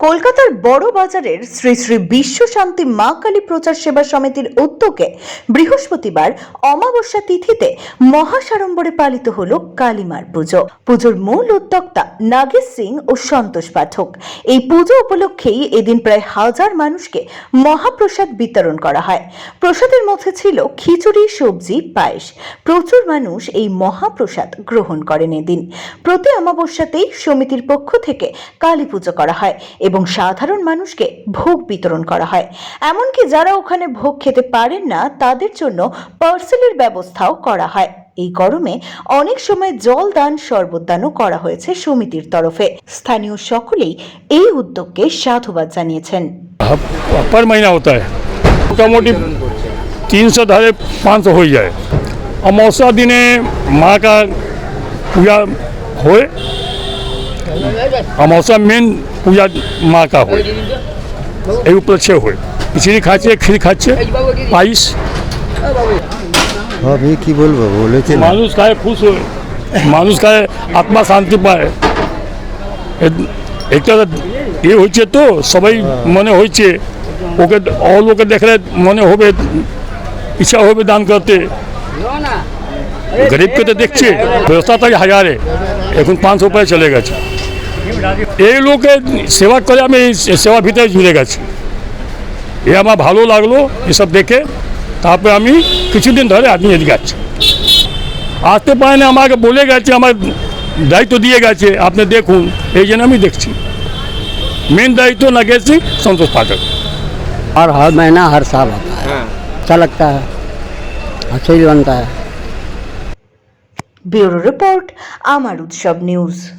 কলকাতার বড় বাজারের শ্রী শ্রী বিশ্ব শান্তি মা কালী প্রচার সেবা সমিতির উদ্যোগে বৃহস্পতিবার অমাবস্যা তিথিতে মহাসাড়ম্বরে পালিত হল কালীমার পুজো। পুজোর মূল উদ্যোক্তা নাগেশ সিং ও সন্তোষ পাঠক। এই পুজো উপলক্ষেই এদিন প্রায় হাজার মানুষকে মহাপ্রসাদ বিতরণ করা হয়। প্রসাদের মধ্যে ছিল খিচুড়ি, সবজি, পায়েস। প্রচুর মানুষ এই মহাপ্রসাদ গ্রহণ করেন এদিন। প্রতি অমাবস্যাতেই সমিতির পক্ষ থেকে কালী পুজো করা হয় এবং সাধারণ মানুষকে ভোগ বিতরণ করা হয় এমনকি যারা ওখানে ভোগ খেতে পারেন না তাদের জন্য পার্সেলের ব্যবস্থাও করা হয় এই গরমে অনেক সময় জল দান শরবত দানও করা হয়েছে সমিতির তরফে স্থানীয় সকলেই এই উদ্যোগকে সাধুবাদ জানিয়েছেন पर महीना होता है मोटामोटी तीन सौ धारे पाँच सौ हो ही जाए अमावस्या दिने माँ का पूजा होए अमावस्या मेन पूजा माँ का होए এই উপলক্ষে হয় খিচুড়ি খাচ্ছে ক্ষীর খাচ্ছে পায়েস আমি কি বলবো বলেছে না মানুষ খায় খুশ হয় মানুষ খায় আত্মা শান্তি পায় এ- একটা এ হচ্ছে তো সবাই মনে হয়েছে ওকে অল ওকে দেখলে মনে হবে ইচ্ছা হবে দান করতে গরিবকে তো দেখছে ব্যবস্থা থাকে হাজারে এখন পাঁচশো পায়ে চলে গেছে এই লোকে সেবা করে আমি এই সেবার ভিতরে জুড়ে গেছি এ আমার ভালো লাগলো এসব দেখে তারপরে আমি কিছুদিন ধরে আপনি এদিকে আছি আসতে পারে না আমাকে বলে গেছে আমার দায়িত্ব দিয়ে গেছে আপনি দেখুন এই জন্য আমি দেখছি মেন দায়িত্ব না গেছি সন্তোষ পাঠক और हर महीना हर साल होता है अच्छा लगता है अच्छा ही बनता है ব্যুরো রিপোর্ট আমার উৎসব নিউজ